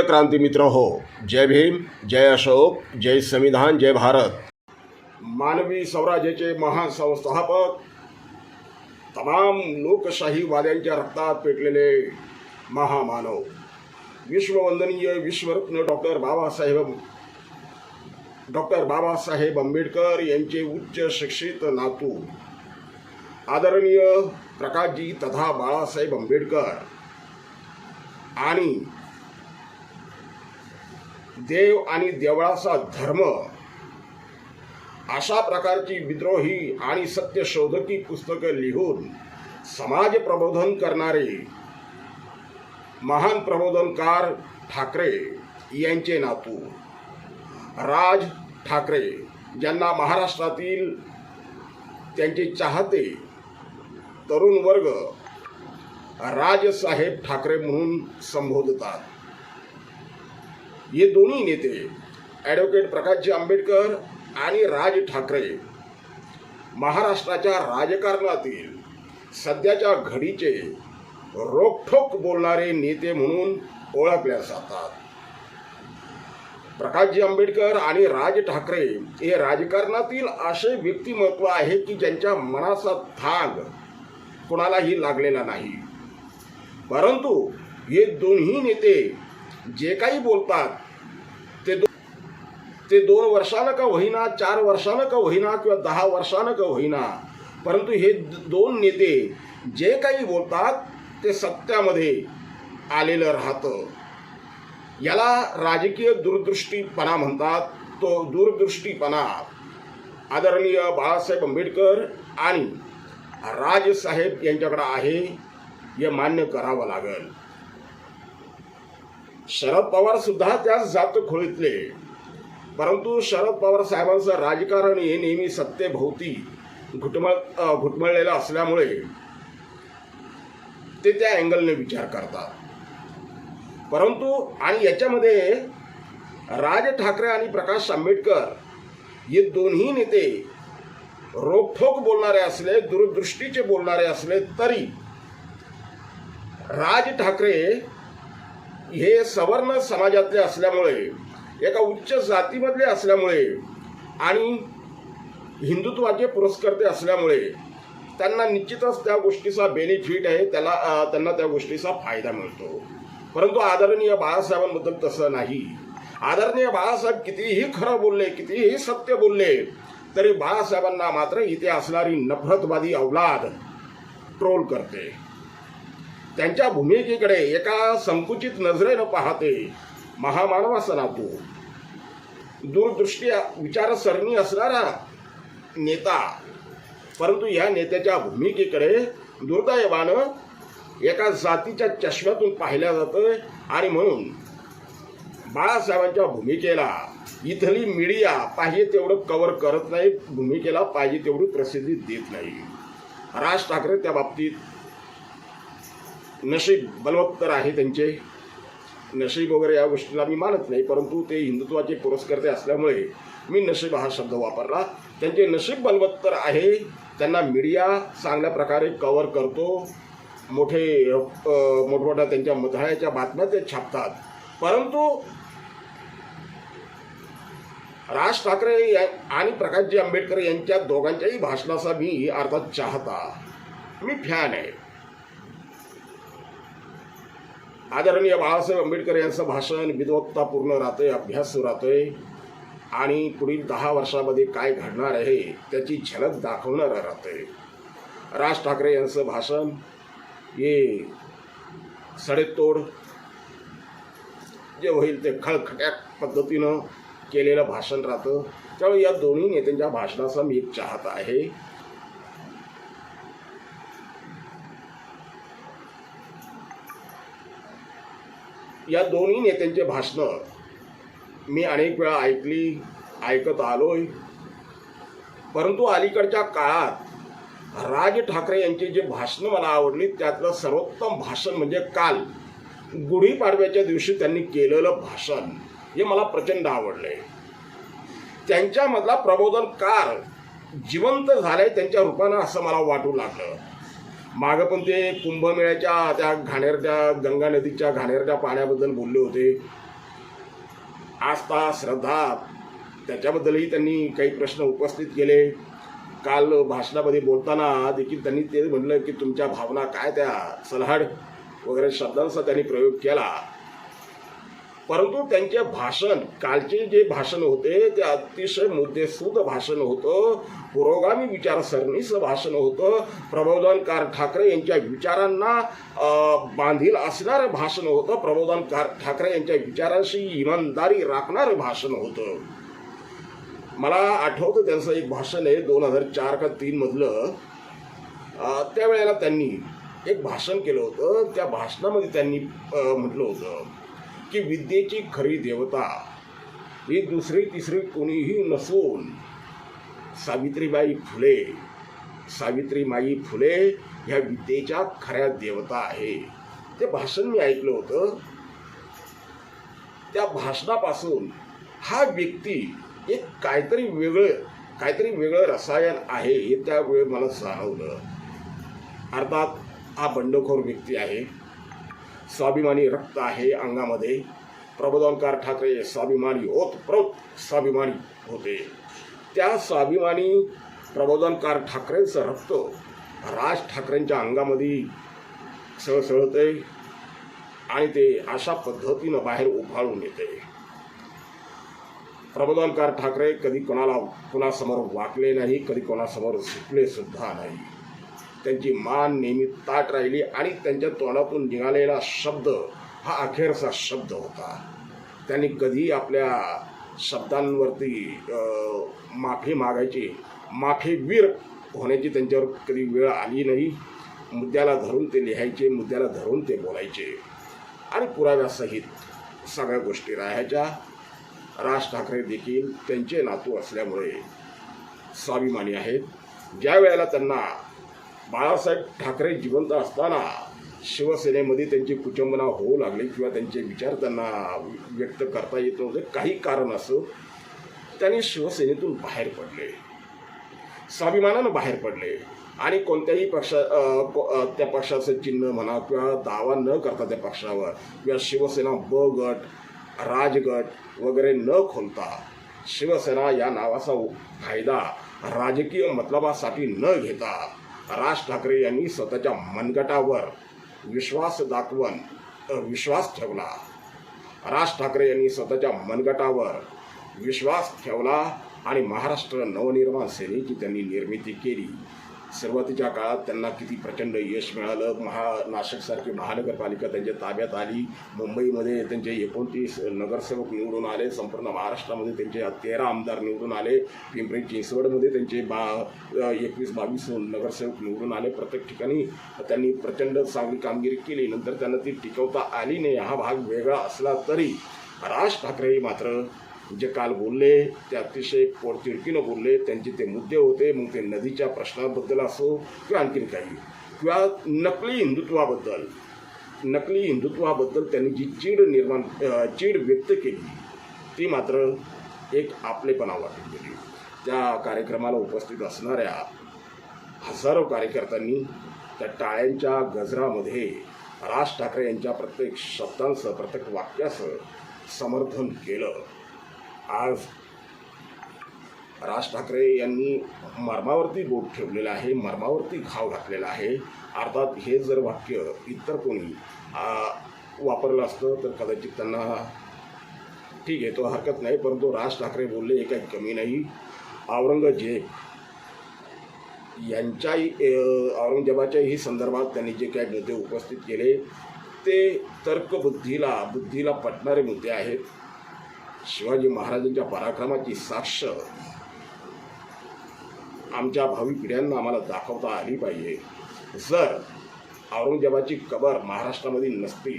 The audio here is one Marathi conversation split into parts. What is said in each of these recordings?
प्रिय क्रांती मित्र हो जय भीम जय अशोक जय संविधान जय भारत. मानवी स्वराज्याचे महासंस्थापक तमाम लोकशाहीवाद्यांच्या रक्तात पेटलेले महामानव. विश्ववंदनीय विश्वरत्न डॉक्टर बाबासाहेब डॉक्टर बाबासाहेब आंबेडकर यांचे उच्च शिक्षित नातू. आदरणीय प्रकाशजी तथा बाळासाहेब आंबेडकर. आणि देव आणि देवळाचा धर्म. अशा प्रकारची विद्रोही आणि सत्यशोधकी पुस्तकं लिहून समाज प्रबोधन करणारे महान प्रबोधनकार ठाकरे यांचे नातू. राज ठाकरे ज्यांना महाराष्ट्रातील त्यांचे चाहते तरुण वर्ग राजसाहेब ठाकरे म्हणून संबोधतात. हे दोन्ही नेते ॲडव्होकेट प्रकाशजी आंबेडकर आणि राज ठाकरे महाराष्ट्राच्या राजकारणातील सध्याच्या घडीचे रोखोक बोलणारे नेते म्हणून ओळखल्या जातात. प्रकाशजी आंबेडकर आणि राज ठाकरे हे राजकारणातील असे व्यक्तिमत्व आहे की ज्यांच्या मनाचा थाग कोणालाही लागलेला नाही. परंतु हे दोन्ही नेते जे काही बोलतात ते दो ते दोन वर्षानं का होईना चार वर्षानं का होईना किंवा दहा वर्षानं का होईना परंतु हे दोन नेते जे काही बोलतात ते सत्यामध्ये आलेलं राहतं. याला राजकीय दूरदृष्टीपणा म्हणतात. तो दूरदृष्टीपणा आदरणीय बाळासाहेब आंबेडकर आणि राजसाहेब यांच्याकडं आहे हे मान्य करावं लागेल. शरद पवार सुद्धा त्याच जात खोळीतले परंतु शरद पवार साहेबांचं राजकारण हे नेहमी सत्तेभोवती घुटमळ घुटमळलेलं असल्यामुळे ते त्या अँगलने विचार करतात. परंतु आणि याच्यामध्ये राज ठाकरे आणि प्रकाश आंबेडकर हे दोन्ही नेते रोखोक बोलणारे असले दूरदृष्टीचे बोलणारे असले तरी राज ठाकरे हे सवर्ण समाजातले असल्यामुळे एका उच्च जातीमधले असल्यामुळे आणि हिंदुत्वाचे पुरस्कर्ते असल्यामुळे त्यांना निश्चितच त्या गोष्टीचा बेनिफिट आहे त्याला त्यांना त्या गोष्टीचा फायदा मिळतो. परंतु आदरणीय बाळासाहेबांबद्दल तसं नाही. आदरणीय बाळासाहेब कितीही खरं बोलले कितीही सत्य बोलले तरी बाळासाहेबांना मात्र इथे असणारी नफरतवादी अवलाद ट्रोल करते. त्यांच्या भूमिकेकडे एका संकुचित नजरेनं पाहते महामानवाचा तू दूरदृष्टी विचारसरणी असणारा नेता परंतु या नेत्याच्या भूमिकेकडे दुर्दैवानं एका जातीच्या चष्म्यातून पाहिल्या जातं आणि म्हणून बाळासाहेबांच्या भूमिकेला इथली मीडिया पाहिजे तेवढं कव्हर करत नाही भूमिकेला पाहिजे तेवढी प्रसिद्धी देत नाही. राज ठाकरे त्या बाबतीत नशीब बलवत्तर आहे त्यांचे. नशीब वगैरे या गोष्टीला मी मानत नाही परंतु ते हिंदुत्वाचे पुरस्कर्ते असल्यामुळे मी नशीब हा शब्द वापरला. त्यांचे नशीब बलवत्तर आहे त्यांना मीडिया चांगल्या प्रकारे कव्हर करतो. मोठे मोठमोठ्या त्यांच्या मधाळ्याच्या बातम्या ते छापतात. परंतु राज ठाकरे या आणि प्रकाशजी आंबेडकर यांच्या दोघांच्याही भाषणाचा मी अर्थात चाहता. मी फॅन आहे. आदरणीय बाळासाहेब आंबेडकर यांचं भाषण विद्वत्तापूर्ण राहतंय अभ्यासू राहतोय. आणि पुढील दहा वर्षामध्ये काय घडणार आहे त्याची झलक दाखवणारं राहतंय. राज ठाकरे यांचं भाषण हे सडेतोड. जे होईल ते खळखट्याक पद्धतीनं केलेलं भाषण राहतं. त्यामुळे या दोन्ही नेत्यांच्या भाषणाचा मी एक चाहता आहे. या दोन्ही नेत्यांचे भाषणं मी अनेक वेळा ऐकली ऐकत आलोय. परंतु अलीकडच्या काळात राज ठाकरे यांची जे भाषणं मला आवडली त्यातलं सर्वोत्तम भाषण म्हणजे काल गुढीपाडव्याच्या दिवशी त्यांनी केलेलं भाषण हे मला प्रचंड आवडले त्यांच्यामधला प्रबोधनकार जिवंत झालाय त्यांच्या रूपानं असं मला वाटू लागलं. मागं पण ते कुंभमेळ्याच्या त्या घाणेरच्या गंगा नदीच्या घाणेरच्या पाण्याबद्दल बोलले होते. आस्था श्रद्धा त्याच्याबद्दलही त्यांनी काही प्रश्न उपस्थित केले. काल भाषणामध्ये बोलताना देखील त्यांनी ते म्हटलं की तुमच्या भावना काय त्या? सलहाड वगैरे शब्दांचा त्यांनी प्रयोग केला. परंतु त्यांचे भाषण कालचे जे भाषण होते ते अतिशय मुद्देसूद भाषण होतं. पुरोगामी विचारसरणीचं भाषण होतं. प्रबोधनकार ठाकरे यांच्या विचारांना बांधील असणारं भाषण होतं. प्रबोधनकार ठाकरे यांच्या विचारांशी इमानदारी राखणारं भाषण होतं. मला आठवतं त्यांचं एक भाषण आहे दोन हजार चार का तीनमधलं त्यावेळेला त्यांनी एक भाषण केलं होतं. त्या भाषणामध्ये त्यांनी म्हटलं होतं. की विद्येची खरी देवता. ही दुसरी तिसरी कोणीही नसून सावित्रीबाई फुले. सावित्रीबाई फुले ह्या विद्येच्या खऱ्या देवता आहे. ते भाषण मी ऐकलं होतं. त्या भाषणापासून हा व्यक्ती एक काहीतरी वेगळं काहीतरी वेगळं रसायन आहे हे त्यावेळी मला जाणवलं. अर्थात हा बंडखोर व्यक्ती आहे. स्वाभिमानी रक्त आहे अंगामध्ये. प्रबोधनकार ठाकरे स्वाभिमानी होत प्रोत स्वाभिमानी होते. त्या स्वाभिमानी प्रबोधनकार ठाकरेंचं रक्त राज ठाकरेंच्या अंगामध्ये सळसळते आणि ते अशा पद्धतीनं बाहेर उफाळून येते. प्रबोधनकार ठाकरे कधी कोणाला कोणासमोर वाकले नाही कधी कोणासमोर सुटले सुद्धा नाही. त्यांची मान नेहमी ताट राहिली आणि त्यांच्या तोंडातून निघालेला शब्द हा अखेरचा शब्द होता. त्यांनी कधी आपल्या शब्दांवरती माफी मागायची माफीवीर होण्याची त्यांच्यावर कधी वेळ आली नाही. मुद्द्याला धरून ते लिहायचे मुद्द्याला धरून ते बोलायचे. आणि पुराव्यासहित सगळ्या गोष्टी राहायच्या. राज ठाकरे देखील त्यांचे नातू असल्यामुळे स्वाभिमानी आहेत. ज्या वेळेला त्यांना बाळासाहेब ठाकरे जिवंत असताना शिवसेनेमध्ये त्यांची कुचंबना होऊ लागली किंवा त्यांचे विचार त्यांना व्यक्त करता येत नव्हते. काही कारण असं त्यांनी शिवसेनेतून बाहेर पडले. स्वाभिमानानं बाहेर पडले. आणि कोणत्याही पक्षा त्या पक्षाचं चिन्ह म्हणा किंवा दावा न करता त्या पक्षावर किंवा शिवसेना ब गट राजगट वगैरे न खोलता शिवसेना या नावाचा फायदा राजकीय मतलबासाठी न घेता राज ठाकरे यांनी स्वतःच्या मनगटावर विश्वास दाखवून विश्वास ठेवला. राज ठाकरे यांनी स्वतःच्या मनगटावर विश्वास ठेवला आणि महाराष्ट्र नवनिर्माण सेनेची त्यांनी निर्मिती केली. सुरुवातीच्या काळात त्यांना किती प्रचंड यश मिळालं. महा नाशिकसारखी महानगरपालिका त्यांच्या ताब्यात आली. मुंबईमध्ये त्यांचे एकोणतीस नगरसेवक निवडून आले. संपूर्ण महाराष्ट्रामध्ये त्यांचे तेरा आमदार निवडून आले. पिंपरी चिंचवडमध्ये त्यांचे बा एकवीस बावीस नगरसेवक निवडून आले. प्रत्येक ठिकाणी त्यांनी प्रचंड चांगली कामगिरी केली. नंतर त्यांना ती टिकवता आली नाही. हा भाग वेगळा असला तरी राज ठाकरे मात्र जे काल बोलले ते अतिशय पोटतिडकीनं बोलले त्यांचे ते मुद्दे होते मग ते नदीच्या प्रश्नाबद्दल असो किंवा आणखीन काही किंवा नकली हिंदुत्वाबद्दल. नकली हिंदुत्वाबद्दल त्यांनी जी चीड निर्माण चीड व्यक्त केली ती मात्र एक आपलेपणा वाटून गेली. त्या कार्यक्रमाला उपस्थित असणाऱ्या हजारो कार्यकर्त्यांनी त्या टाळ्यांच्या गजरामध्ये राज ठाकरे यांच्या प्रत्येक शब्दांसह प्रत्येक वाक्याचं समर्थन केलं. आज राज ठाकरे यांनी मर्मावरती बोट ठेवलेलं आहे मर्मावरती घाव घातलेला आहे. अर्थात हे जर वाक्य इतर कोणी वापरलं असतं तर कदाचित त्यांना ठीक आहे तो हरकत नाही. परंतु राज ठाकरे बोलले हे काही कमी नाही. औरंगजेब यांच्याही औरंगजेबाच्याही संदर्भात त्यांनी जे काही मुद्दे उपस्थित केले ते तर्कबुद्धीला बुद्धीला पटणारे मुद्दे आहेत. शिवाजी महाराजांच्या पराक्रमाची साक्ष आमच्या भावी पिढ्यांना आम्हाला दाखवता आली पाहिजे. जर औरंगजेबाची कबर महाराष्ट्रामध्ये नसती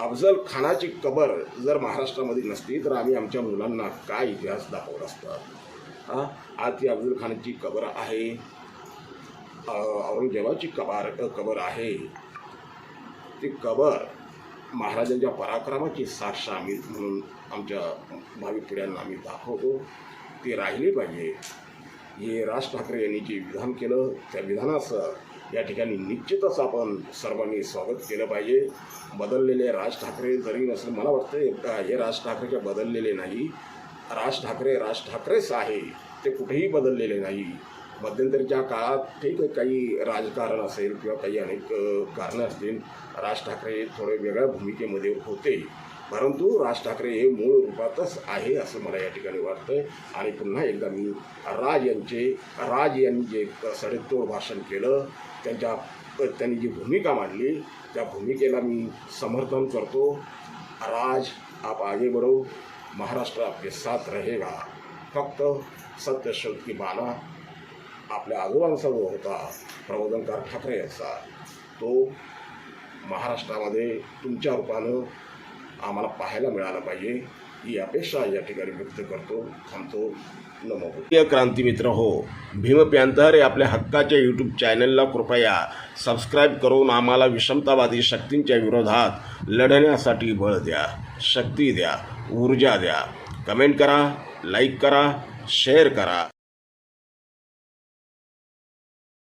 अफजल खानाची कबर जर महाराष्ट्रामध्ये नसती तर आम्ही आमच्या मुलांना काय इतिहास दाखवत असतात हा? आज ती अफजल खानाची कबर आहे. औरंगजेबाची कबार कबर आहे. ती कबर महाराजांच्या पराक्रमाची साक्ष आम्ही म्हणून आमच्या भावी पिढ्यांना आम्ही दाखवतो. ते राहिले पाहिजे. हे राज ठाकरे यांनी जे विधान केलं त्या विधानाचं या ठिकाणी निश्चितच आपण सर्वांनी स्वागत केलं पाहिजे. बदललेले राज ठाकरे जरी नसेल मला वाटतं हे राज ठाकरेच्या बदललेले नाही. राज ठाकरे राज ठाकरेच आहे. ते कुठेही बदललेले नाही. मध्यंतरीच्या काळात ठीक आहे काही राजकारण असेल किंवा काही अनेक कारणं असतील राज ठाकरे थोडे वेगळ्या भूमिकेमध्ये होते. परंतु राज ठाकरे हे मूळ रूपातच आहे असं मला या ठिकाणी वाटतं आणि पुन्हा एकदा मी राज यांचे राज यांनी जे सडेतोड भाषण केलं त्यांच्या त्यांनी जी भूमिका मांडली त्या भूमिकेला मी समर्थन करतो. राज आप आगे बढ़ो. महाराष्ट्र आपके साथ रहेगा. फक्त सत्य की बाला. आपल्या आजोबांचा जो होता प्रबोधनकार ठाकरे यांचा तो महाराष्ट्रामध्ये तुमच्या रूपानं आम्हाला पाहायला मिळाला पाहिजे. ही अपेक्षा या ठिकाणी व्यक्त करतो. थांबतो. नमो प्रिय क्रांती मित्र हो भीम प्यांतर या आपल्या हक्काच्या यूट्यूब चॅनलला कृपया सबस्क्राईब करून आम्हाला विषमतावादी शक्तींच्या विरोधात लढण्यासाठी बळ द्या शक्ती द्या ऊर्जा द्या. कमेंट करा लाईक करा शेअर करा.